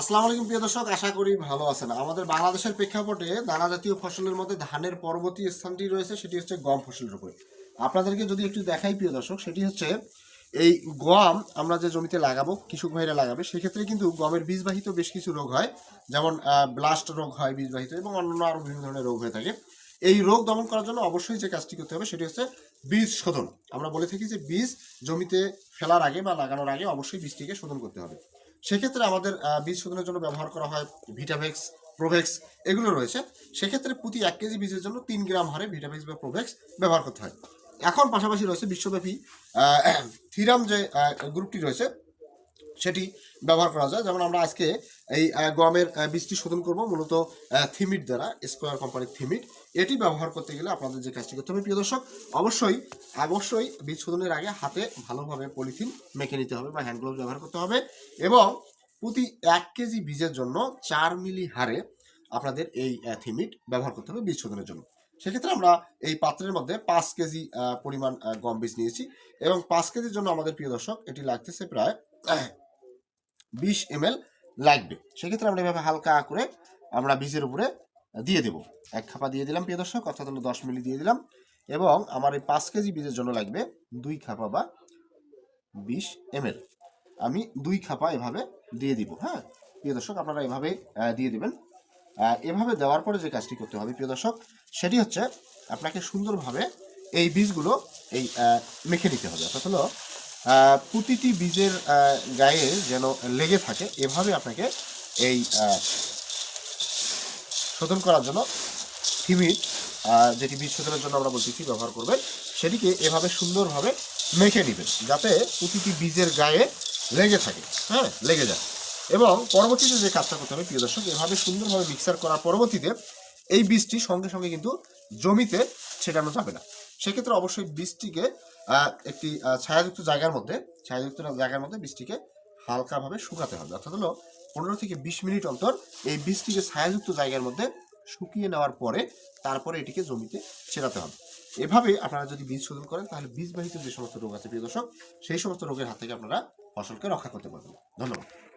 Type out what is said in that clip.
আসসালামু আলাইকুম প্রিয় দর্শক, আশা করি ভালো আছেন। আমাদের বাংলাদেশের প্রেক্ষাপটে দানা জাতীয় ফসলের মধ্যে ধানের পরবর্তী স্থানটি রয়েছে, সেটি হচ্ছে গম ফসলের উপরে। আপনাদেরকে যদি একটু দেখাই প্রিয় দর্শক, সেটি হচ্ছে এই গম আমরা যে জমিতে লাগাবো, কৃষক ভাইরা লাগাবে, সেক্ষেত্রে কিন্তু গমের বীজবাহিত বেশ কিছু রোগ হয়, যেমন ব্লাস্ট রোগ হয় বীজবাহিত এবং অন্যান্য আরও বিভিন্ন ধরনের রোগ হয়ে থাকে। এই রোগ দমন করার জন্য অবশ্যই যে কাজটি করতে হবে, সেটি হচ্ছে বীজ শোধন। আমরা বলে থাকি যে বীজ জমিতে ফেলার আগে বা লাগানোর আগে অবশ্যই বীজটিকে শোধন করতে হবে। সেক্ষেত্রে আমাদের বীজ শোধনের জন্য ব্যবহার করা হয় ভিটাভেক্স প্রোভেক্স এগুলো রয়েছে। সেক্ষেত্রে প্রতি এক কেজি বীজের জন্য তিন গ্রাম হারে ভিটাভেক্স বা প্রোভেক্স ব্যবহার করতে হয়। এখন পাশাপাশি রয়েছে বিশ্বব্যাপী থিরাম যে গ্রুপটি রয়েছে সেটি ব্যবহার করা যায়। যেমন আমরা আজকে এই গমের বীজটি শোধন করব, মূলত থিমিট দ্বারা, স্কোয়ার কোম্পানির থিমিট এটি ব্যবহার করতে গেলে আপনাদের যে কাজটি করতে হবে, প্রিয় দর্শক, অবশ্যই অবশ্যই বীজ শোধনের আগে হাতে ভালোভাবে পলিথিন মেখে নিতে হবে বা হ্যান্ড গ্লোভস ব্যবহার করতে হবে এবং প্রতি এক কেজি বীজের জন্য চার মিলি হারে আপনাদের এই থিমিট ব্যবহার করতে হবে বীজ শোধনের জন্য। সেক্ষেত্রে আমরা এই পাত্রের মধ্যে পাঁচ কেজি পরিমাণ গম বীজ নিয়েছি এবং পাঁচ কেজির জন্য আমাদের প্রিয় দর্শক, এটি লাগতেছে প্রায় বিশ এম লাগবে। সেক্ষেত্রে আমরা এভাবে হালকা করে আমরা বীজের উপরে দিয়ে দেব। এক খাপা দিয়ে দিলাম, প্রিয় দর্শক, অর্থাৎ হলো দশ মিলি দিয়ে দিলাম। এবং আমার এই পাঁচ কেজি বীজের জন্য লাগবে দুই খাপা বা বিশ এম আমি দুই খাপা এভাবে দিয়ে দিব হ্যাঁ? প্রিয় দর্শক, আপনারা এভাবে দিয়ে দেবেন। এভাবে দেওয়ার পরে যে কাজটি করতে হবে, প্রিয় দর্শক, সেটি হচ্ছে আপনাকে সুন্দরভাবে এই বীজগুলো এই মেখে নিতে হবে। অর্থাৎ হলো প্রতিটি বীজের গায়ে যেন লেগে থাকে, এভাবে আপনাকে এই শোধন করার জন্য থিমিট যেটি বীজ শোধনের জন্য আমরা বলতেছি, ব্যবহার করবেন, সেটিকে এভাবে সুন্দরভাবে মেখে নেবেন, যাতে প্রতিটি বীজের গায়ে লেগে থাকে হ্যাঁ লেগে যায়। এবং পরবর্তীতে যে কাজটা করতে হবে, প্রিয় দর্শক, এভাবে সুন্দরভাবে মিক্সার করার পরবর্তীতে এই বীজটি সঙ্গে সঙ্গে কিন্তু জমিতে ছেটানো যাবে না। সেক্ষেত্রে অবশ্যই বীজটিকে আহ, একটি ছায়াযুক্ত জায়গার মধ্যে ছায়াযুক্ত জায়গার মধ্যে বীজটিকে হালকাভাবে শুকাতে হবে। অর্থাৎ হলো পনেরো থেকে বিশ মিনিট অন্তর এই বীজটিকে ছায়াযুক্ত জায়গার মধ্যে শুকিয়ে নেওয়ার পরে তারপরে এটিকে জমিতে ছেড়াতে হবে। এভাবে আপনারা যদি বীজ শোধন করেন তাহলে বীজবাহিত যে সমস্ত রোগ আছে প্রিয় দর্শক সেই সমস্ত রোগের হাত থেকে আপনারা ফসলকে রক্ষা করতে পারবেন। ধন্যবাদ।